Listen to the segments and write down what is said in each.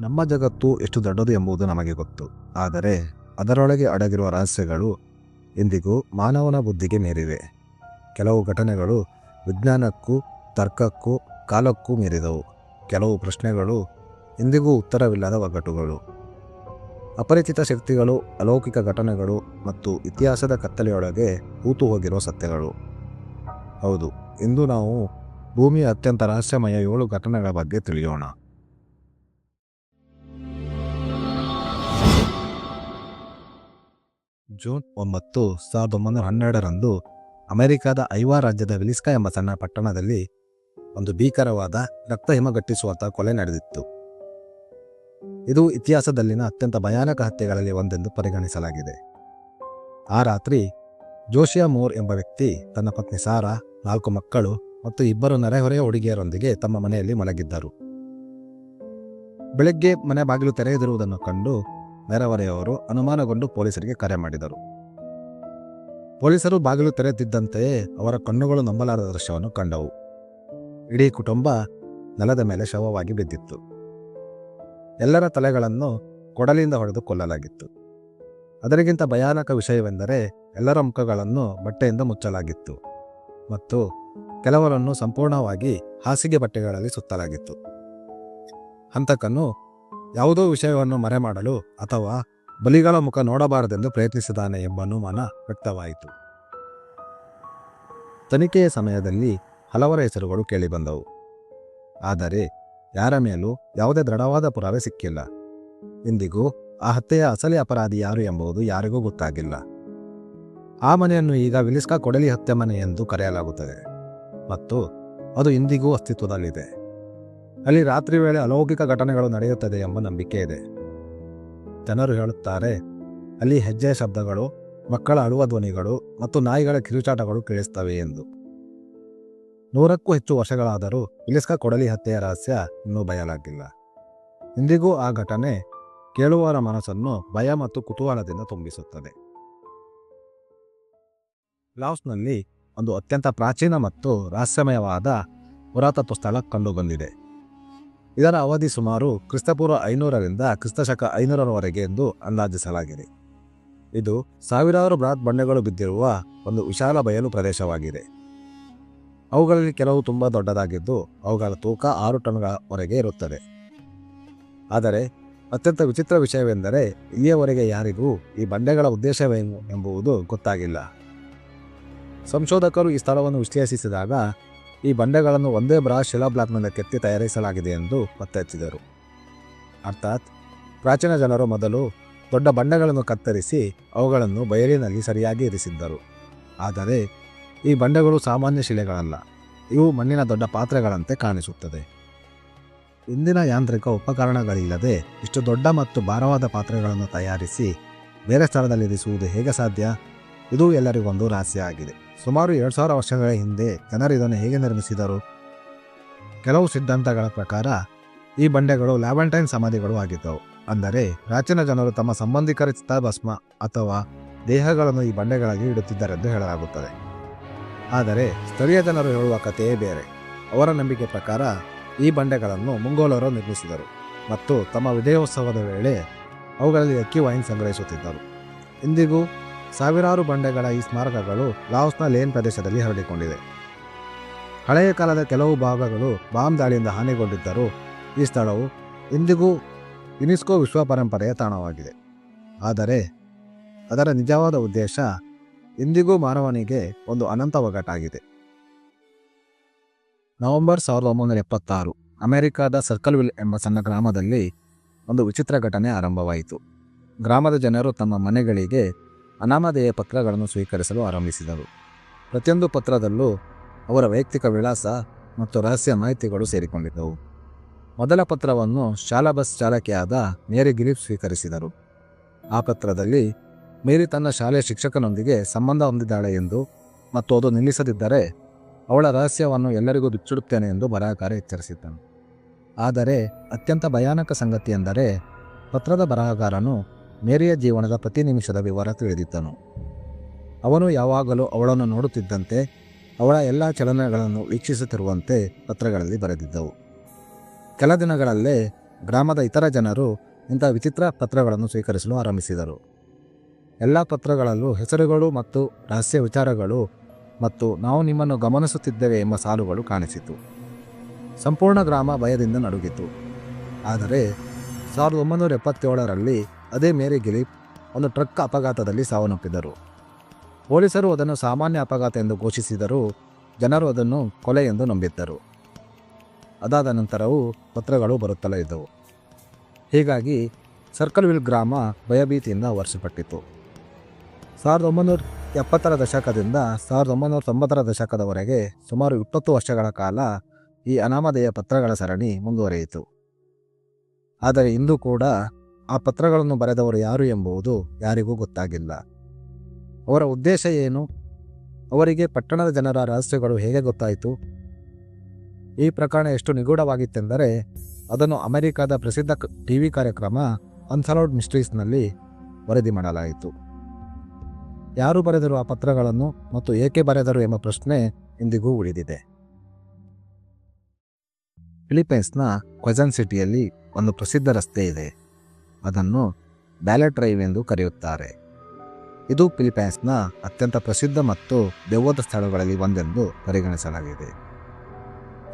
ನಮ್ಮ ಜಗತ್ತು ಎಷ್ಟು ದೊಡ್ಡದು ಎಂಬುದು ನಮಗೆ ಗೊತ್ತು. ಆದರೆ ಅದರೊಳಗೆ ಅಡಗಿರುವ ರಹಸ್ಯಗಳು ಇಂದಿಗೂ ಮಾನವನ ಬುದ್ಧಿಗೆ ಮೀರಿವೆ. ಕೆಲವು ಘಟನೆಗಳು ವಿಜ್ಞಾನಕ್ಕೂ ತರ್ಕಕ್ಕೂ ಕಾಲಕ್ಕೂ ಮೀರಿದವು. ಕೆಲವು ಪ್ರಶ್ನೆಗಳು ಇಂದಿಗೂ ಉತ್ತರವಿಲ್ಲದ ಒಗ್ಗಟ್ಟುಗಳು. ಅಪರಿಚಿತ ಶಕ್ತಿಗಳು, ಅಲೌಕಿಕ ಘಟನೆಗಳು ಮತ್ತು ಇತಿಹಾಸದ ಕತ್ತಲೆಯೊಳಗೆ ಹೂತು ಹೋಗಿರುವ ಸತ್ಯಗಳು. ಹೌದು, ಇಂದು ನಾವು ಭೂಮಿಯ ಅತ್ಯಂತ ರಹಸ್ಯಮಯ ಏಳು ಘಟನೆಗಳ ಬಗ್ಗೆ ತಿಳಿಯೋಣ. ಜೂನ್ ಒಂಬತ್ತು ಸಾವಿರದ ಒಂಬೈನೂರ ಹನ್ನೆರಡರಂದು ಅಮೆರಿಕದ ಐವಾ ರಾಜ್ಯದ ವಿಲಿಸ್ಕಾ ಎಂಬ ಸಣ್ಣ ಪಟ್ಟಣದಲ್ಲಿ ಒಂದು ಭೀಕರವಾದ ರಕ್ತ ಹಿಮಗಟ್ಟಿಸುವಂತಹ ಕೊಲೆ ನಡೆದಿತ್ತು. ಇದು ಇತಿಹಾಸದಲ್ಲಿನ ಅತ್ಯಂತ ಭಯಾನಕ ಹತ್ಯೆಗಳಲ್ಲಿ ಒಂದೆಂದು ಪರಿಗಣಿಸಲಾಗಿದೆ. ಆ ರಾತ್ರಿ ಜೋಶಿಯಾ ಮೋರ್ ಎಂಬ ವ್ಯಕ್ತಿ, ತನ್ನ ಪತ್ನಿ ಸಾರಾ, ನಾಲ್ಕು ಮಕ್ಕಳು ಮತ್ತು ಇಬ್ಬರು ನೆರೆಹೊರೆಯ ಹುಡುಗಿಯರೊಂದಿಗೆ ತಮ್ಮ ಮನೆಯಲ್ಲಿ ಮಲಗಿದ್ದರು. ಬೆಳಗ್ಗೆ ಮನೆ ಬಾಗಿಲು ತೆರೆಯದಿರುವುದನ್ನು ಕಂಡು ನೆರೆಹೊರೆಯವರು ಅನುಮಾನಗೊಂಡು ಪೊಲೀಸರಿಗೆ ಕರೆ ಮಾಡಿದರು. ಪೊಲೀಸರು ಬಾಗಿಲು ತೆರೆದಿದ್ದಂತೆಯೇ ಅವರ ಕಣ್ಣುಗಳು ನಂಬಲಾರದ ದೃಶ್ಯವನ್ನು ಕಂಡವು. ಇಡೀ ಕುಟುಂಬ ನೆಲದ ಮೇಲೆ ಶವವಾಗಿ ಬಿದ್ದಿತ್ತು. ಎಲ್ಲರ ತಲೆಗಳನ್ನು ಕೊಡಲಿಯಿಂದ ಹೊಡೆದು ಕೊಲ್ಲಲಾಗಿತ್ತು. ಅದರಿಗಿಂತ ಭಯಾನಕ ವಿಷಯವೆಂದರೆ ಎಲ್ಲರ ಮುಖಗಳನ್ನು ಬಟ್ಟೆಯಿಂದ ಮುಚ್ಚಲಾಗಿತ್ತು ಮತ್ತು ಕೆಲವರನ್ನು ಸಂಪೂರ್ಣವಾಗಿ ಹಾಸಿಗೆ ಬಟ್ಟೆಗಳಲ್ಲಿ ಸುತ್ತಲಾಗಿತ್ತು. ಹಂತಕನು ಯಾವುದೋ ವಿಷಯವನ್ನು ಮರೆಮಾಡಲು ಅಥವಾ ಬಲಿಗಳ ಮುಖ ನೋಡಬಾರದೆಂದು ಪ್ರಯತ್ನಿಸಿದ್ದಾನೆ ಎಂಬ ಅನುಮಾನ ವ್ಯಕ್ತವಾಯಿತು. ತನಿಖೆಯ ಸಮಯದಲ್ಲಿ ಹಲವರ ಹೆಸರುಗಳು ಕೇಳಿಬಂದವು. ಆದರೆ ಯಾರ ಮೇಲೂ ಯಾವುದೇ ದೃಢವಾದ ಪುರಾವೆ ಸಿಕ್ಕಿಲ್ಲ. ಇಂದಿಗೂ ಆ ಹತ್ಯೆಯ ಅಸಲಿ ಅಪರಾಧಿ ಯಾರು ಎಂಬುದು ಯಾರಿಗೂ ಗೊತ್ತಾಗಿಲ್ಲ. ಆ ಮನೆಯನ್ನು ಈಗ ವಿಲಿಸ್ಕಾ ಕೊಡಲಿ ಹತ್ಯೆ ಮನೆ ಎಂದು ಕರೆಯಲಾಗುತ್ತದೆ. ಮತ್ತು ಅದು ಇಂದಿಗೂ ಅಸ್ತಿತ್ವದಲ್ಲಿದೆ. ಅಲ್ಲಿ ರಾತ್ರಿ ವೇಳೆ ಅಲೌಕಿಕ ಘಟನೆಗಳು ನಡೆಯುತ್ತದೆ ಎಂಬ ನಂಬಿಕೆ ಇದೆ. ಜನರು ಹೇಳುತ್ತಾರೆ, ಅಲ್ಲಿ ಹೆಜ್ಜೆ ಶಬ್ದಗಳು, ಮಕ್ಕಳ ಅಳುವ ಧ್ವನಿಗಳು ಮತ್ತು ನಾಯಿಗಳ ಕಿರುಚಾಟಗಳು ಕೇಳಿಸ್ತವೆ ಎಂದು. ನೂರಕ್ಕೂ ಹೆಚ್ಚು ವರ್ಷಗಳಾದರೂ ಇಲಿಸ್ಕಾ ಕೊಡಲಿ ಹತ್ಯೆಯ ರಹಸ್ಯ ಇನ್ನೂ ಬಯಲಾಗಿಲ್ಲ. ಇಂದಿಗೂ ಆ ಘಟನೆ ಕೇಳುವವರ ಮನಸ್ಸನ್ನು ಭಯ ಮತ್ತು ಕುತೂಹಲದಿಂದ ತುಂಬಿಸುತ್ತದೆ. ಲಾವ್ಸ್ನಲ್ಲಿ ಒಂದು ಅತ್ಯಂತ ಪ್ರಾಚೀನ ಮತ್ತು ರಹಸ್ಯಮಯವಾದ ಪುರಾತತ್ವ ಸ್ಥಳ ಕಂಡುಬಂದಿದೆ. ಇದರ ಅವಧಿ ಸುಮಾರು ಕ್ರಿಸ್ತಪೂರ್ವ ಐನೂರರಿಂದ ಕ್ರಿಸ್ತಶಕ ಐನೂರರವರೆಗೆ ಎಂದು ಅಂದಾಜಿಸಲಾಗಿದೆ. ಇದು ಸಾವಿರಾರು ಬೃಹತ್ ಬಂಡೆಗಳು ಬಿದ್ದಿರುವ ಒಂದು ವಿಶಾಲ ಬಯಲು ಪ್ರದೇಶವಾಗಿದೆ. ಅವುಗಳಲ್ಲಿ ಕೆಲವು ತುಂಬ ದೊಡ್ಡದಾಗಿದ್ದು, ಅವುಗಳ ತೂಕ ಆರು ಟನ್ಗಳವರೆಗೆ ಇರುತ್ತದೆ. ಆದರೆ, ಅತ್ಯಂತ ವಿಚಿತ್ರ ವಿಷಯವೆಂದರೆ, ಇಲ್ಲಿಯವರೆಗೆ ಯಾರಿಗೂ ಈ ಬಂಡೆಗಳ ಉದ್ದೇಶವೇನು ಎಂಬುವುದು ಗೊತ್ತಾಗಿಲ್ಲ. ಸಂಶೋಧಕರು ಈ ಸ್ಥಳವನ್ನು ವಿಶ್ಲೇಷಿಸಿದಾಗ ಈ ಬಂಡೆಗಳನ್ನು ಒಂದೇ ಬ್ರಾ ಶಿಲಾಬ್ಲಾಕ್ನಿಂದ ಕೆತ್ತಿ ತಯಾರಿಸಲಾಗಿದೆ ಎಂದು ಪತ್ತೆಹಚ್ಚಿದರು ಅರ್ಥಾತ್, ಪ್ರಾಚೀನ ಜನರು ಮೊದಲು ದೊಡ್ಡ ಬಂಡೆಗಳನ್ನು ಕತ್ತರಿಸಿ ಅವುಗಳನ್ನು ಬಯಲಿನಲ್ಲಿ ಸರಿಯಾಗಿ ಇರಿಸಿದ್ದರು. ಆದರೆ, ಈ ಬಂಡೆಗಳು ಸಾಮಾನ್ಯ ಶಿಲೆಗಳಲ್ಲ. ಇವು ಮಣ್ಣಿನ ದೊಡ್ಡ ಪಾತ್ರೆಗಳಂತೆ ಕಾಣಿಸುತ್ತದೆ. ಇಂದಿನ ಯಾಂತ್ರಿಕ ಉಪಕರಣಗಳಿಲ್ಲದೆ ಇಷ್ಟು ದೊಡ್ಡ ಮತ್ತು ಭಾರವಾದ ಪಾತ್ರೆಗಳನ್ನು ತಯಾರಿಸಿ ಬೇರೆ ಸ್ಥಳದಲ್ಲಿ ಇರಿಸುವುದು ಹೇಗೆ ಸಾಧ್ಯ? ಇದು ಎಲ್ಲರಿಗೊಂದು ರಹಸ್ಯ ಆಗಿದೆ. ಸುಮಾರು ಎರಡು ಸಾವಿರ ವರ್ಷಗಳ ಹಿಂದೆ ಜನರು ಇದನ್ನು ಹೇಗೆ ನಿರ್ಮಿಸಿದರು? ಕೆಲವು ಸಿದ್ಧಾಂತಗಳ ಪ್ರಕಾರ, ಈ ಬಂಡೆಗಳು ಲ್ಯಾಬಂಟೈನ್ ಸಮಾಧಿಗಳು ಆಗಿದ್ದವು. ಅಂದರೆ, ಪ್ರಾಚೀನ ಜನರು ತಮ್ಮ ಸಂಬಂಧಿಕರ ಚಿತಾಭಸ್ಮ ಅಥವಾ ದೇಹಗಳನ್ನು ಈ ಬಂಡೆಗಳಾಗಿ ಇಡುತ್ತಿದ್ದರೆಂದು ಹೇಳಲಾಗುತ್ತದೆ. ಆದರೆ, ಸ್ಥಳೀಯ ಜನರು ಹೇಳುವ ಕಥೆಯೇ ಬೇರೆ. ಅವರ ನಂಬಿಕೆ ಪ್ರಕಾರ, ಈ ಬಂಡೆಗಳನ್ನು ಮುಂಗೋಲರು ನಿರ್ಮಿಸಿದರು ಮತ್ತು ತಮ್ಮ ವಿಜಯೋತ್ಸವದ ವೇಳೆ ಅವುಗಳಲ್ಲಿ ಅಕ್ಕಿ ವೈನ್ ಸಂಗ್ರಹಿಸುತ್ತಿದ್ದರು. ಇಂದಿಗೂ ಸಾವಿರಾರು ಬಂಡೆಗಳ ಈ ಸ್ಮಾರಕಗಳು ಲಾವ್ಸ್ನ ಲೇನ್ ಪ್ರದೇಶದಲ್ಲಿ ಹರಡಿಕೊಂಡಿದೆ ಹಳೆಯ ಕಾಲದ ಕೆಲವು ಭಾಗಗಳು ಬಾಂಬ್ ದಾಳಿಯಿಂದ ಹಾನಿಗೊಂಡಿದ್ದರೂ ಈ ಸ್ಥಳವು ಇಂದಿಗೂ ಯುನೆಸ್ಕೋ ವಿಶ್ವ ಪರಂಪರೆಯ ತಾಣವಾಗಿದೆ. ಆದರೆ ಅದರ ನಿಜವಾದ ಉದ್ದೇಶ ಇಂದಿಗೂ ಮಾನವನಿಗೆ ಒಂದು ಅನಂತ ಒಗಟಾಗಿದೆ ನವೆಂಬರ್ ಸಾವಿರದ ಒಂಬೈನೂರ ಎಪ್ಪತ್ತಾರು ಅಮೆರಿಕದ ಸರ್ಕಲ್ವಿಲ್ ಎಂಬ ಸಣ್ಣ ಗ್ರಾಮದಲ್ಲಿ ಒಂದು ವಿಚಿತ್ರ ಘಟನೆ ಆರಂಭವಾಯಿತು. ಗ್ರಾಮದ ಜನರು ತಮ್ಮ ಮನೆಗಳಿಗೆ ಅನಾಮಧೇಯ ಪತ್ರಗಳನ್ನು ಸ್ವೀಕರಿಸಲು ಆರಂಭಿಸಿದರು. ಪ್ರತಿಯೊಂದು ಪತ್ರದಲ್ಲೂ ಅವರ ವೈಯಕ್ತಿಕ ವಿಳಾಸ ಮತ್ತು ರಹಸ್ಯ ಮಾಹಿತಿಗಳು ಸೇರಿಕೊಂಡಿದ್ದವು. ಮೊದಲ ಪತ್ರವನ್ನು ಶಾಲಾ ಬಸ್ ಚಾಲಕಿಯಾದ ಮೇರಿ ಗಿರೀಫ್ ಸ್ವೀಕರಿಸಿದರು. ಆ ಪತ್ರದಲ್ಲಿ, ಮೇರಿ ತನ್ನ ಶಾಲೆಯ ಶಿಕ್ಷಕನೊಂದಿಗೆ ಸಂಬಂಧ ಹೊಂದಿದ್ದಾಳೆ ಎಂದು ಮತ್ತು ಅದು ನಿಲ್ಲಿಸದಿದ್ದರೆ ಅವಳ ರಹಸ್ಯವನ್ನು ಎಲ್ಲರಿಗೂ ಬಿಚ್ಚಿಡುತ್ತೇನೆ ಎಂದು ಬರಹಕಾರ ಎಚ್ಚರಿಸಿದ್ದನು. ಆದರೆ, ಅತ್ಯಂತ ಭಯಾನಕ ಸಂಗತಿ ಎಂದರೆ ಪತ್ರದ ಬರಹಗಾರನು ಮೇರಿಯ ಜೀವನದ ಪ್ರತಿ ನಿಮಿಷದ ವಿವರ ತಿಳಿದಿದ್ದನು. ಅವನು ಯಾವಾಗಲೂ ಅವಳನ್ನು ನೋಡುತ್ತಿದ್ದಂತೆ, ಅವಳ ಎಲ್ಲ ಚಲನೆಗಳನ್ನು ವೀಕ್ಷಿಸುತ್ತಿರುವಂತೆ ಪತ್ರಗಳಲ್ಲಿ ಬರೆದಿದ್ದವು. ಕೆಲ ದಿನಗಳಲ್ಲೇ ಗ್ರಾಮದ ಇತರ ಜನರು ಇಂಥ ವಿಚಿತ್ರ ಪತ್ರಗಳನ್ನು ಸ್ವೀಕರಿಸಲು ಆರಂಭಿಸಿದರು. ಎಲ್ಲ ಪತ್ರಗಳಲ್ಲೂ ಹೆಸರುಗಳು ಮತ್ತು ರಹಸ್ಯ ವಿಚಾರಗಳು ಮತ್ತು ನಾವು ನಿಮ್ಮನ್ನು ಗಮನಿಸುತ್ತಿದ್ದೇವೆ ಎಂಬ ಸಾಲುಗಳು ಕಾಣಿಸಿತು. ಸಂಪೂರ್ಣ ಗ್ರಾಮ ಭಯದಿಂದ ನಡುಗಿತು. ಆದರೆ, ಸಾವಿರದ ಒಂಬೈನೂರ ಎಪ್ಪತ್ತೇಳರಲ್ಲಿ ಅದೇ ಮೇರಿ ಗಿಲೀಪ್ ಒಂದು ಟ್ರಕ್ ಅಪಘಾತದಲ್ಲಿ ಸಾವನ್ನಪ್ಪಿದರು ಪೊಲೀಸರು ಅದನ್ನು ಸಾಮಾನ್ಯ ಅಪಘಾತ ಎಂದು ಘೋಷಿಸಿದರೂ ಜನರು ಅದನ್ನು ಕೊಲೆ ಎಂದು ನಂಬಿದ್ದರು. ಅದಾದ ನಂತರವೂ ಪತ್ರಗಳು ಬರುತ್ತಲೇ ಇದ್ದವು. ಹೀಗಾಗಿ ಸರ್ಕಲ್ವಿಲ್ ಗ್ರಾಮ ಭಯಭೀತಿಯಿಂದ ವರ್ಷಪಟ್ಟಿತು ಸಾವಿರದ ಒಂಬೈನೂರ ಎಪ್ಪತ್ತರ ದಶಕದಿಂದ ಸಾವಿರದ ಒಂಬೈನೂರ ತೊಂಬತ್ತರ ದಶಕದವರೆಗೆ ಸುಮಾರು ಇಪ್ಪತ್ತು ವರ್ಷಗಳ ಕಾಲ ಈ ಅನಾಮಧೇಯ ಪತ್ರಗಳ ಸರಣಿ ಮುಂದುವರಿಯಿತು. ಆದರೆ ಇಂದು ಕೂಡ ಆ ಪತ್ರಗಳನ್ನು ಬರೆದವರು ಯಾರು ಎಂಬುದು ಯಾರಿಗೂ ಗೊತ್ತಾಗಿಲ್ಲ. ಅವರ ಉದ್ದೇಶ ಏನು? ಅವರಿಗೆ ಪಟ್ಟಣದ ಜನರ ರಹಸ್ಯಗಳು ಹೇಗೆ ಗೊತ್ತಾಯಿತು? ಈ ಪ್ರಕರಣ ಎಷ್ಟು ನಿಗೂಢವಾಗಿತ್ತೆಂದರೆ, ಅದನ್ನು ಅಮೆರಿಕದ ಪ್ರಸಿದ್ಧ ಟಿ ವಿ ಕಾರ್ಯಕ್ರಮ ಅನ್ಸಲೌಡ್ ಮಿಸ್ಟ್ರೀಸ್ನಲ್ಲಿ ವರದಿ ಮಾಡಲಾಯಿತು. ಯಾರು ಬರೆದರು ಆ ಪತ್ರಗಳನ್ನು ಮತ್ತು ಏಕೆ ಬರೆದರು ಎಂಬ ಪ್ರಶ್ನೆ ಇಂದಿಗೂ ಉಳಿದಿದೆ. ಫಿಲಿಪೈನ್ಸ್ನ ಕ್ವಜನ್ ಸಿಟಿಯಲ್ಲಿ ಒಂದು ಪ್ರಸಿದ್ಧ ರಸ್ತೆ ಇದೆ. ಅದನ್ನು ಬ್ಯಾಲೆಟ್ ಡ್ರೈವ್ ಎಂದು ಕರೆಯುತ್ತಾರೆ. ಇದು ಫಿಲಿಪೈನ್ಸ್ನ ಅತ್ಯಂತ ಪ್ರಸಿದ್ಧ ಮತ್ತು ದೆವ್ವದ ಸ್ಥಳಗಳಲ್ಲಿ ಒಂದೆಂದು ಪರಿಗಣಿಸಲಾಗಿದೆ.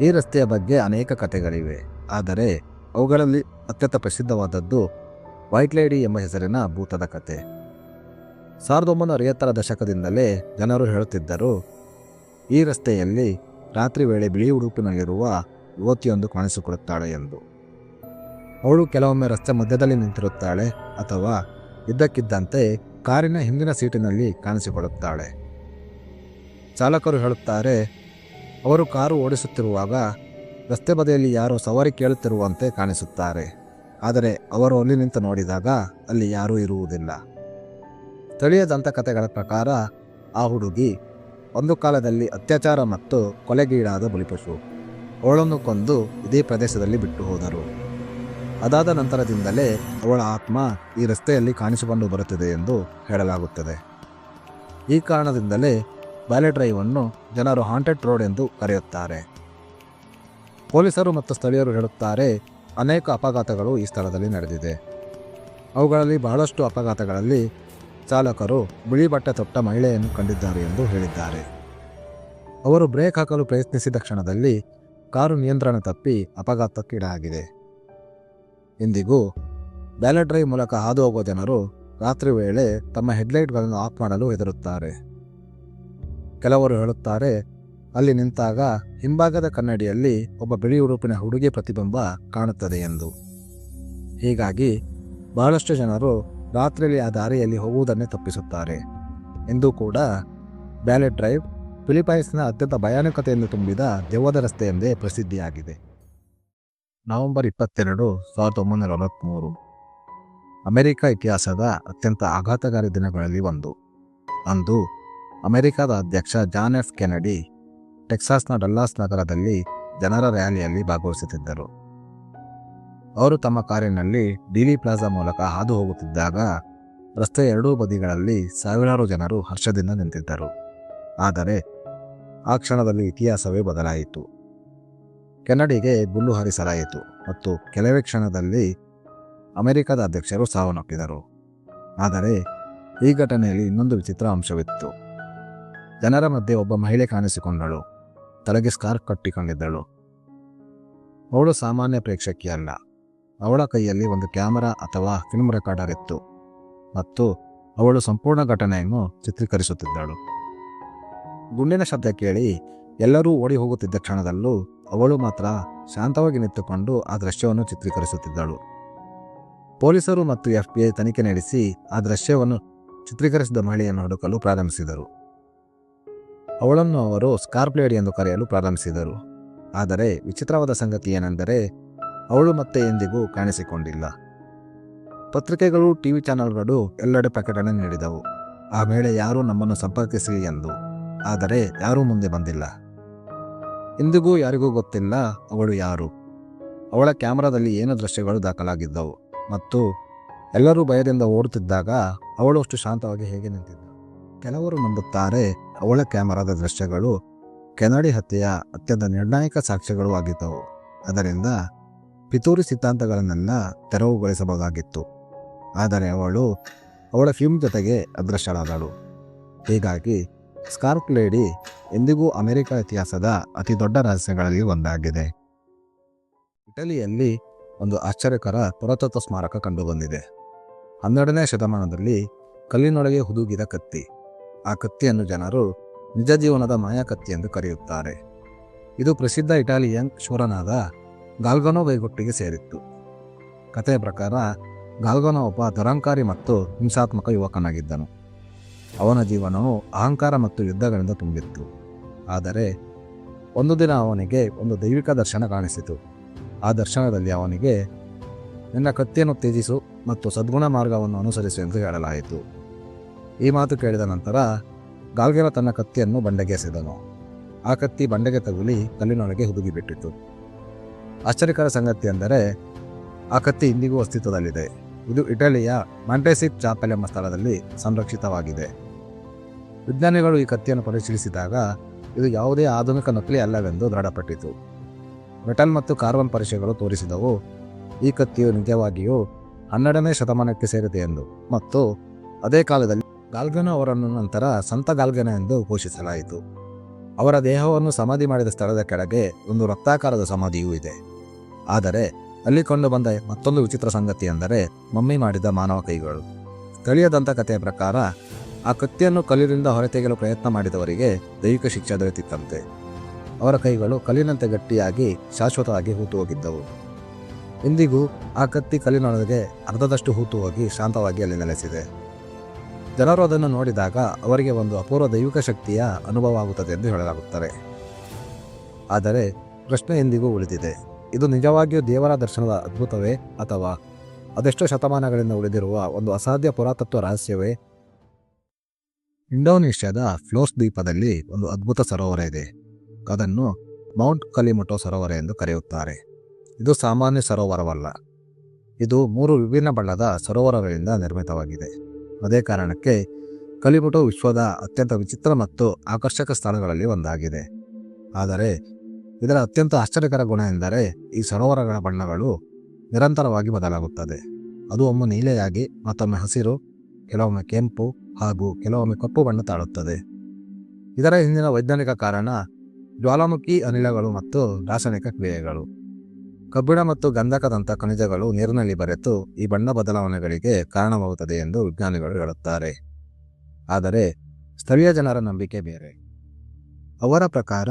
ಈ ರಸ್ತೆಯ ಬಗ್ಗೆ ಅನೇಕ ಕಥೆಗಳಿವೆ, ಆದರೆ ಅವುಗಳಲ್ಲಿ ಅತ್ಯಂತ ಪ್ರಸಿದ್ಧವಾದದ್ದು ವೈಟ್ ಲೇಡಿ ಎಂಬ ಹೆಸರಿನ ಭೂತದ ಕತೆ ಸಾವಿರದ ಒಂಬೈನೂರ ಐವತ್ತರ ದಶಕದಿಂದಲೇ ಜನರು ಹೇಳುತ್ತಿದ್ದರು, ಈ ರಸ್ತೆಯಲ್ಲಿ ರಾತ್ರಿ ವೇಳೆ ಬಿಳಿ ಉಡುಪಿನಲ್ಲಿರುವ ಯುವತಿಯೊಂದು ಕಾಣಿಸಿಕೊಳ್ಳುತ್ತಾಳೆ ಎಂದು. ಅವಳು ಕೆಲವೊಮ್ಮೆ ರಸ್ತೆ ಮಧ್ಯದಲ್ಲಿ ನಿಂತಿರುತ್ತಾಳೆ ಅಥವಾ ಇದ್ದಕ್ಕಿದ್ದಂತೆ ಕಾರಿನ ಹಿಂದಿನ ಸೀಟಿನಲ್ಲಿ ಕಾಣಿಸಿಕೊಳ್ಳುತ್ತಾಳೆ. ಚಾಲಕರು ಹೇಳುತ್ತಾರೆ, ಅವರು ಕಾರು ಓಡಿಸುತ್ತಿರುವಾಗ ರಸ್ತೆ ಬದಿಯಲ್ಲಿ ಯಾರೋ ಸವಾರಿ ಕೇಳುತ್ತಿರುವಂತೆ ಕಾಣಿಸುತ್ತಾರೆ. ಆದರೆ ಅವರು ಅಲ್ಲಿ ನಿಂತು ನೋಡಿದಾಗ ಅಲ್ಲಿ ಯಾರೂ ಇರುವುದಿಲ್ಲ. ಸ್ಥಳೀಯ ದಂತಕಥೆಗಳ ಪ್ರಕಾರ ಆ ಹುಡುಗಿ ಒಂದು ಕಾಲದಲ್ಲಿ ಅತ್ಯಾಚಾರ ಮತ್ತು ಕೊಲೆಗೀಡಾದ ಬಲಿಪಶು. ಅವಳನ್ನು ಕೊಂದು ಇದೇ ಪ್ರದೇಶದಲ್ಲಿ ಬಿಟ್ಟು ಹೋದರು. ಅದಾದ ನಂತರದಿಂದಲೇ ಅವಳ ಆತ್ಮ ಈ ರಸ್ತೆಯಲ್ಲಿ ಕಾಣಿಸಿಕೊಂಡು ಬರುತ್ತಿದೆ ಎಂದು ಹೇಳಲಾಗುತ್ತದೆ. ಈ ಕಾರಣದಿಂದಲೇ ಬ್ಯಾಲೆ ಡ್ರೈವನ್ನು ಜನರು ಹಾಂಟೆಡ್ ರೋಡ್ ಎಂದು ಕರೆಯುತ್ತಾರೆ. ಪೊಲೀಸರು ಮತ್ತು ಸ್ಥಳೀಯರು ಹೇಳುತ್ತಾರೆ, ಅನೇಕ ಅಪಘಾತಗಳು ಈ ಸ್ಥಳದಲ್ಲಿ ನಡೆದಿದೆ. ಅವುಗಳಲ್ಲಿ ಬಹಳಷ್ಟು ಅಪಘಾತಗಳಲ್ಲಿ ಚಾಲಕರು ಬಿಳಿ ಬಟ್ಟೆ ತೊಟ್ಟ ಮಹಿಳೆಯನ್ನು ಕಂಡಿದ್ದಾರೆ ಎಂದು ಹೇಳಿದ್ದಾರೆ. ಅವರು ಬ್ರೇಕ್ ಹಾಕಲು ಪ್ರಯತ್ನಿಸಿದ ಕ್ಷಣದಲ್ಲಿ ಕಾರು ನಿಯಂತ್ರಣ ತಪ್ಪಿ ಅಪಘಾತಕ್ಕೀಡಾಗಿದೆ ಇಂದಿಗೂ ಬ್ಯಾಲೆಟ್ ಡ್ರೈವ್ ಮೂಲಕ ಹಾದು ಹೋಗುವ ಜನರು ರಾತ್ರಿ ವೇಳೆ ತಮ್ಮ ಹೆಡ್ಲೈಟ್ಗಳನ್ನು ಆಫ್ ಮಾಡಲು ಹೆದರುತ್ತಾರೆ. ಕೆಲವರು ಹೇಳುತ್ತಾರೆ, ಅಲ್ಲಿ ನಿಂತಾಗ ಹಿಂಭಾಗದ ಕನ್ನಡಿಯಲ್ಲಿ ಒಬ್ಬ ಬಿಳಿ ಉಡುಪಿನ ಹುಡುಗಿ ಪ್ರತಿಬಿಂಬ ಕಾಣುತ್ತದೆ ಎಂದು. ಹೀಗಾಗಿ ಬಹಳಷ್ಟು ಜನರು ರಾತ್ರಿಯಲ್ಲಿ ಆ ದಾರಿಯಲ್ಲಿ ಹೋಗುವುದನ್ನೇ ತಪ್ಪಿಸುತ್ತಾರೆ. ಎಂದು ಕೂಡ ಬ್ಯಾಲೆಟ್ ಡ್ರೈವ್ ಫಿಲಿಪೈನ್ಸ್ನ ಅತ್ಯಂತ ಭಯಾನಕತೆಯನ್ನು ತುಂಬಿದ ದೆವ್ವದ ರಸ್ತೆ ಎಂದೇ ಪ್ರಸಿದ್ಧಿಯಾಗಿದೆ. ನವೆಂಬರ್ ಇಪ್ಪತ್ತೆರಡು ಸಾವಿರದ ಒಂಬೈನೂರ ನಲವತ್ತ್ಮೂರು ಅಮೆರಿಕ ಇತಿಹಾಸದ ಅತ್ಯಂತ ಆಘಾತಕಾರಿ ದಿನಗಳಲ್ಲಿ ಒಂದು. ಅಂದು ಅಮೆರಿಕದ ಅಧ್ಯಕ್ಷ ಜಾನ್ ಎಫ್ ಕೆನಡಿ ಟೆಕ್ಸಾಸ್ನ ಡಲ್ಲಾಸ್ ನಗರದಲ್ಲಿ ಜನರ ರ್ಯಾಲಿಯಲ್ಲಿ ಭಾಗವಹಿಸುತ್ತಿದ್ದರು. ಅವರು ತಮ್ಮ ಕಾರಿನಲ್ಲಿ ಡಿಲಿ ಪ್ಲಾಜಾ ಮೂಲಕ ಹಾದು ಹೋಗುತ್ತಿದ್ದಾಗ ರಸ್ತೆಯ ಎರಡೂ ಬದಿಗಳಲ್ಲಿ ಸಾವಿರಾರು ಜನರು ಹರ್ಷದಿಂದ ನಿಂತಿದ್ದರು. ಆದರೆ ಆ ಕ್ಷಣದಲ್ಲಿ ಇತಿಹಾಸವೇ ಬದಲಾಯಿತು. ಕೆನಡಿಗೆ ಗುಲ್ಲು ಹಾರಿಸಲಾಯಿತು ಮತ್ತು ಕೆಲವೇ ಕ್ಷಣದಲ್ಲಿ ಅಮೆರಿಕದ ಅಧ್ಯಕ್ಷರು ಸಾವನ್ನಪ್ಪಿದರು. ಆದರೆ ಈ ಘಟನೆಯಲ್ಲಿ ಇನ್ನೊಂದು ವಿಚಿತ್ರ ಅಂಶವಿತ್ತು. ಜನರ ಮಧ್ಯೆ ಒಬ್ಬ ಮಹಿಳೆ ಕಾಣಿಸಿಕೊಂಡಳು. ತಲೆಗೆ ಸ್ಕಾರ್ಫ್ ಕಟ್ಟಿಕೊಂಡಿದ್ದಳು. ಅವಳು ಸಾಮಾನ್ಯ ಪ್ರೇಕ್ಷಕಿಯಲ್ಲ. ಅವಳ ಕೈಯಲ್ಲಿ ಒಂದು ಕ್ಯಾಮರಾ ಅಥವಾ ಫಿಲ್ಮ್ ರೆಕಾರ್ಡರ್ ಇತ್ತು ಮತ್ತು ಅವಳು ಸಂಪೂರ್ಣ ಘಟನೆಯನ್ನು ಚಿತ್ರೀಕರಿಸುತ್ತಿದ್ದಳು. ಗುಂಡಿನ ಶಬ್ದ ಕೇಳಿ ಎಲ್ಲರೂ ಓಡಿ ಹೋಗುತ್ತಿದ್ದ ಕ್ಷಣದಲ್ಲೂ ಅವಳು ಮಾತ್ರ ಶಾಂತವಾಗಿ ನಿಂತುಕೊಂಡು ಆ ದೃಶ್ಯವನ್ನು ಚಿತ್ರೀಕರಿಸುತ್ತಿದ್ದಳು. ಪೊಲೀಸರು ಮತ್ತು ಎಫ್ ಬಿ ಐ ತನಿಖೆ ನಡೆಸಿ ಆ ದೃಶ್ಯವನ್ನು ಚಿತ್ರೀಕರಿಸಿದ ಮಹಿಳೆಯನ್ನು ಹುಡುಕಲು ಪ್ರಾರಂಭಿಸಿದರು. ಅವಳನ್ನು ಅವರು ಸ್ಕಾರ್ಪ್ ಲೇಡಿ ಎಂದು ಕರೆಯಲು ಪ್ರಾರಂಭಿಸಿದರು. ಆದರೆ ವಿಚಿತ್ರವಾದ ಸಂಗತಿ ಏನೆಂದರೆ ಅವಳು ಮತ್ತೆ ಎಂದಿಗೂ ಕಾಣಿಸಿಕೊಂಡಿಲ್ಲ. ಪತ್ರಿಕೆಗಳು, ಟಿವಿ ಚಾನೆಲ್ಗಳು ಎಲ್ಲೆಡೆ ಪ್ರಕಟಣೆ ನೀಡಿದವು. ಆ ವೇಳೆ ಯಾರೂ ನಮ್ಮನ್ನು ಸಂಪರ್ಕಿಸಿ ಎಂದು. ಆದರೆ ಯಾರೂ ಮುಂದೆ ಬಂದಿಲ್ಲ. ಇಂದಿಗೂ ಯಾರಿಗೂ ಗೊತ್ತಿಲ್ಲ ಅವಳು ಯಾರು. ಅವಳ ಕ್ಯಾಮರಾದಲ್ಲಿ ಏನು ದೃಶ್ಯಗಳು ದಾಖಲಾಗಿದ್ದವು ಮತ್ತು ಎಲ್ಲರೂ ಭಯದಿಂದ ಓಡುತ್ತಿದ್ದಾಗ ಅವಳು ಅಷ್ಟು ಶಾಂತವಾಗಿ ಹೇಗೆ ನಿಂತಿದ್ದ. ಕೆಲವರು ನಂಬುತ್ತಾರೆ ಅವಳ ಕ್ಯಾಮರಾದ ದೃಶ್ಯಗಳು ಕೆನಡಿ ಹತ್ಯೆಯ ಅತ್ಯಂತ ನಿರ್ಣಾಯಕ ಸಾಕ್ಷ್ಯಗಳು ಆಗಿದ್ದವು. ಅದರಿಂದ ಪಿತೂರಿ ಸಿದ್ಧಾಂತಗಳನ್ನೆಲ್ಲ ತೆರವುಗೊಳಿಸಬಹುದಾಗಿತ್ತು. ಆದರೆ ಅವಳು ಅವಳ ಫ್ಯೂಮ್ ಜೊತೆಗೆ ಅದೃಶ್ಯಳಾದಳು. ಹೀಗಾಗಿ ಸ್ಕಾರ್ಪ್ ಲೇಡಿ ಎಂದಿಗೂ ಅಮೆರಿಕ ಇತಿಹಾಸದ ಅತಿ ದೊಡ್ಡ ರಹಸ್ಯಗಳಲ್ಲಿ ಒಂದಾಗಿದೆ. ಇಟಲಿಯಲ್ಲಿ ಒಂದು ಆಶ್ಚರ್ಯಕರ ಪುರಾತತ್ವ ಸ್ಮಾರಕ ಕಂಡುಬಂದಿದೆ. ಹನ್ನೆರಡನೇ ಶತಮಾನದಲ್ಲಿ ಕಲ್ಲಿನೊಳಗೆ ಹುದುಗಿದ ಕತ್ತಿ. ಆ ಕತ್ತಿಯನ್ನು ಜನರು ನಿಜ ಜೀವನದ ಮಾಯಾ ಕತ್ತಿ ಎಂದು ಕರೆಯುತ್ತಾರೆ. ಇದು ಪ್ರಸಿದ್ಧ ಇಟಾಲಿಯನ್ ಶೂರನಾದ ಗಾಲ್ಗನೋ ಬೈಗೊಟ್ಟಿಗೆ ಸೇರಿತ್ತು. ಕಥೆಯ ಪ್ರಕಾರ ಗಾಲ್ಗನೋ ಒಬ್ಬ ದುರಂಕಾರಿ ಮತ್ತು ಹಿಂಸಾತ್ಮಕ ಯುವಕನಾಗಿದ್ದನು. ಅವನ ಜೀವನವು ಅಹಂಕಾರ ಮತ್ತು ಯುದ್ಧಗಳಿಂದ ತುಂಬಿತ್ತು. ಆದರೆ ಒಂದು ದಿನ ಅವನಿಗೆ ಒಂದು ದೈವಿಕ ದರ್ಶನ ಕಾಣಿಸಿತು. ಆ ದರ್ಶನದಲ್ಲಿ ಅವನಿಗೆ, ನಿನ್ನ ಕತ್ತಿಯನ್ನು ತ್ಯಜಿಸು ಮತ್ತು ಸದ್ಗುಣ ಮಾರ್ಗವನ್ನು ಅನುಸರಿಸು ಎಂದು ಹೇಳಲಾಯಿತು. ಈ ಮಾತು ಕೇಳಿದ ನಂತರ ಗಾಲ್ಗೆರ ತನ್ನ ಕತ್ತಿಯನ್ನು ಬಂಡೆಗೆ ಎಸೆದನು. ಆ ಕತ್ತಿ ಬಂಡೆಗೆ ತಗುಲಿ ಕಲ್ಲಿನೊಳಗೆ ಹುದುಗಿಬಿಟ್ಟಿತು. ಆಶ್ಚರ್ಯಕರ ಸಂಗತಿ ಅಂದರೆ ಆ ಕತ್ತಿ ಇಂದಿಗೂ ಅಸ್ತಿತ್ವದಲ್ಲಿದೆ. ಇದು ಇಟಲಿಯ ಮಂಟೆಸಿಪ್ ಚಾಪೆಲ್ ಎಂಬ ಸ್ಥಳದಲ್ಲಿ ಸಂರಕ್ಷಿತವಾಗಿದೆ. ವಿಜ್ಞಾನಿಗಳು ಈ ಕತ್ತಿಯನ್ನು ಪರಿಶೀಲಿಸಿದಾಗ ಇದು ಯಾವುದೇ ಆಧುನಿಕ ನಕಲಿ ಅಲ್ಲವೆಂದು ದೃಢಪಟ್ಟಿತು. ಮೆಟಲ್ ಮತ್ತು ಕಾರ್ಬನ್ ಪರೀಕ್ಷೆಗಳು ತೋರಿಸಿದವು. ಈ ಕತ್ತಿಯು ನಿಜವಾಗಿಯೂ ಹನ್ನೆರಡನೇ ಶತಮಾನಕ್ಕೆ ಸೇರಿದೆ ಎಂದು ಮತ್ತು ಅದೇ ಕಾಲದಲ್ಲಿ ಗಾಲ್ಗನ ಅವರನ್ನು ನಂತರ ಸಂತ ಗಾಲ್ಗನ ಎಂದು ಘೋಷಿಸಲಾಯಿತು. ಅವರ ದೇಹವನ್ನು ಸಮಾಧಿ ಮಾಡಿದ ಸ್ಥಳದ ಕೆಳಗೆ ಒಂದು ವೃತ್ತಾಕಾರದ ಸಮಾಧಿಯೂ ಇದೆ. ಆದರೆ ಅಲ್ಲಿ ಕಂಡು ಬಂದ ಮತ್ತೊಂದು ವಿಚಿತ್ರ ಸಂಗತಿ ಎಂದರೆ ಮಮ್ಮಿ ಮಾಡಿದ ಮಾನವ ಕೈಗಳು. ಸ್ಥಳೀಯ ದಂತಕಥೆಯ ಪ್ರಕಾರ ಆ ಕತ್ತಿಯನ್ನು ಕಲ್ಲಿನಿಂದ ಹೊರತೆಗೆಯಲು ಪ್ರಯತ್ನ ಮಾಡಿದವರಿಗೆ ದೈಹಿಕ ಶಿಕ್ಷೆ ದೊರೆತಿತ್ತಂತೆ. ಅವರ ಕೈಗಳು ಕಲ್ಲಿನಂತೆ ಗಟ್ಟಿಯಾಗಿ ಶಾಶ್ವತವಾಗಿ ಹೂತು ಹೋಗಿದ್ದವು. ಇಂದಿಗೂ ಆ ಕತ್ತಿ ಕಲ್ಲಿನೊಳಗೆ ಅರ್ಧದಷ್ಟು ಹೂತು ಹೋಗಿ ಶಾಂತವಾಗಿ ಅಲ್ಲಿ ನೆಲೆಸಿದೆ. ಜನರು ಅದನ್ನು ನೋಡಿದಾಗ ಅವರಿಗೆ ಒಂದು ಅಪೂರ್ವ ದೈವಿಕ ಶಕ್ತಿಯ ಅನುಭವ ಆಗುತ್ತದೆ ಎಂದು ಹೇಳಲಾಗುತ್ತದೆ. ಆದರೆ ಪ್ರಶ್ನೆ ಎಂದಿಗೂ ಉಳಿದಿದೆ. ಇದು ನಿಜವಾಗಿಯೂ ದೇವರ ದರ್ಶನದ ಅದ್ಭುತವೇ ಅಥವಾ ಅದೆಷ್ಟೋ ಶತಮಾನಗಳಿಂದ ಉಳಿದಿರುವ ಒಂದು ಅಸಾಧ್ಯ ಪುರಾತತ್ವ ರಹಸ್ಯವೇ ಇಂಡೋನೇಷ್ಯಾದ ಫ್ಲೋಸ್ ದ್ವೀಪದಲ್ಲಿ ಒಂದು ಅದ್ಭುತ ಸರೋವರ ಇದೆ. ಅದನ್ನು ಮೌಂಟ್ ಕಲಿಮುಟೋ ಸರೋವರ ಎಂದು ಕರೆಯುತ್ತಾರೆ. ಇದು ಸಾಮಾನ್ಯ ಸರೋವರವಲ್ಲ. ಇದು ಮೂರು ವಿಭಿನ್ನ ಬಣ್ಣದ ಸರೋವರಗಳಿಂದ ನಿರ್ಮಿತವಾಗಿದೆ. ಅದೇ ಕಾರಣಕ್ಕೆ ಕಲಿಮುಟೋ ವಿಶ್ವದ ಅತ್ಯಂತ ವಿಚಿತ್ರ ಮತ್ತು ಆಕರ್ಷಕ ಸ್ಥಳಗಳಲ್ಲಿ ಒಂದಾಗಿದೆ. ಆದರೆ ಇದರ ಅತ್ಯಂತ ಆಶ್ಚರ್ಯಕರ ಗುಣ ಎಂದರೆ ಈ ಸರೋವರಗಳ ಬಣ್ಣಗಳು ನಿರಂತರವಾಗಿ ಬದಲಾಗುತ್ತದೆ. ಅದು ಒಮ್ಮೆ ನೀಲೆಯಾಗಿ ಮತ್ತೊಮ್ಮೆ ಹಸಿರು ಕೆಲವೊಮ್ಮೆ ಕೆಂಪು ಹಾಗೂ ಕೆಲವೊಮ್ಮೆ ಕಪ್ಪು ಬಣ್ಣ ತಾಳುತ್ತದೆ. ಇದರ ಹಿಂದಿನ ವೈಜ್ಞಾನಿಕ ಕಾರಣ ಜ್ವಾಲಾಮುಖಿ ಅನಿಲಗಳು ಮತ್ತು ರಾಸಾಯನಿಕ ಕ್ರಿಯೆಗಳು. ಕಬ್ಬಿಣ ಮತ್ತು ಗಂಧಕದಂಥ ಖನಿಜಗಳು ನೀರಿನಲ್ಲಿ ಬೆರೆತು ಈ ಬಣ್ಣ ಬದಲಾವಣೆಗಳಿಗೆ ಕಾರಣವಾಗುತ್ತದೆ ಎಂದು ವಿಜ್ಞಾನಿಗಳು ಹೇಳುತ್ತಾರೆ. ಆದರೆ ಸ್ಥಳೀಯ ಜನರ ನಂಬಿಕೆ ಬೇರೆ. ಅವರ ಪ್ರಕಾರ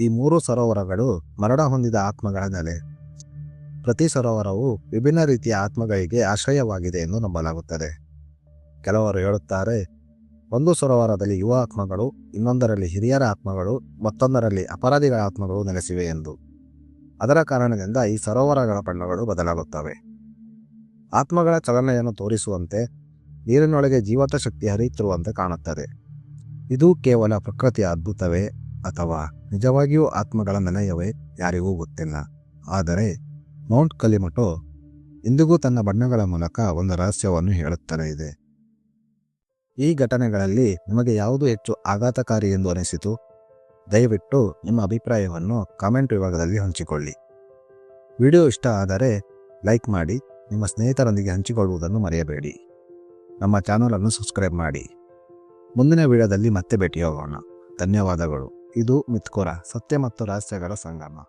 ಈ ಮೂರು ಸರೋವರಗಳು ಮರಣ ಹೊಂದಿದ ಆತ್ಮಗಳ ನೆಲೆ. ಪ್ರತಿ ಸರೋವರವು ವಿಭಿನ್ನ ರೀತಿಯ ಆತ್ಮಗಳಿಗೆ ಆಶ್ರಯವಾಗಿದೆ ಎಂದು ನಂಬಲಾಗುತ್ತದೆ. ಕೆಲವರು ಹೇಳುತ್ತಾರೆ, ಒಂದು ಸರೋವರದಲ್ಲಿ ಯುವ ಆತ್ಮಗಳು, ಇನ್ನೊಂದರಲ್ಲಿ ಹಿರಿಯರ ಆತ್ಮಗಳು, ಮತ್ತೊಂದರಲ್ಲಿ ಅಪರಾಧಿಗಳ ಆತ್ಮಗಳು ನೆಲೆಸಿವೆ ಎಂದು. ಅದರ ಕಾರಣದಿಂದ ಈ ಸರೋವರಗಳ ಬಣ್ಣಗಳು ಬದಲಾಗುತ್ತವೆ. ಆತ್ಮಗಳ ಚಲನೆಯನ್ನು ತೋರಿಸುವಂತೆ ನೀರಿನೊಳಗೆ ಜೀವಂತ ಶಕ್ತಿ ಹರಿಯುತ್ತಿರುವಂತೆ ಕಾಣುತ್ತದೆ. ಇದು ಕೇವಲ ಪ್ರಕೃತಿಯ ಅದ್ಭುತವೇ ಅಥವಾ ನಿಜವಾಗಿಯೂ ಆತ್ಮಗಳ ನೆನೆಯವೇ ಯಾರಿಗೂ ಗೊತ್ತಿಲ್ಲ. ಆದರೆ ಮೌಂಟ್ ಕಲಿಮಟೋ ಇಂದಿಗೂ ತನ್ನ ಬಣ್ಣಗಳ ಮೂಲಕ ಒಂದು ರಹಸ್ಯವನ್ನು ಹೇಳುತ್ತಲೇ ಇದೆ. ಈ ಘಟನೆಗಳಲ್ಲಿ ನಿಮಗೆ ಯಾವುದು ಹೆಚ್ಚು ಆಘಾತಕಾರಿ ಎಂದು ಅನಿಸಿತು? ದಯವಿಟ್ಟು ನಿಮ್ಮ ಅಭಿಪ್ರಾಯವನ್ನು ಕಾಮೆಂಟ್ ವಿಭಾಗದಲ್ಲಿ ಹಂಚಿಕೊಳ್ಳಿ. ವಿಡಿಯೋ ಇಷ್ಟ ಆದರೆ ಲೈಕ್ ಮಾಡಿ, ನಿಮ್ಮ ಸ್ನೇಹಿತರೊಂದಿಗೆ ಹಂಚಿಕೊಳ್ಳುವುದನ್ನು ಮರೆಯಬೇಡಿ. ನಮ್ಮ ಚಾನಲನ್ನು ಸಬ್ಸ್ಕ್ರೈಬ್ ಮಾಡಿ. ಮುಂದಿನ ವಿಡಿಯೋದಲ್ಲಿ ಮತ್ತೆ ಭೇಟಿಯಾಗೋಣ. ಧನ್ಯವಾದಗಳು. ಇದು ಮಿತ್ಕೋರ, ಸತ್ಯ ಮತ್ತು ರಹಸ್ಯಗಳ ಸಂಗಮ.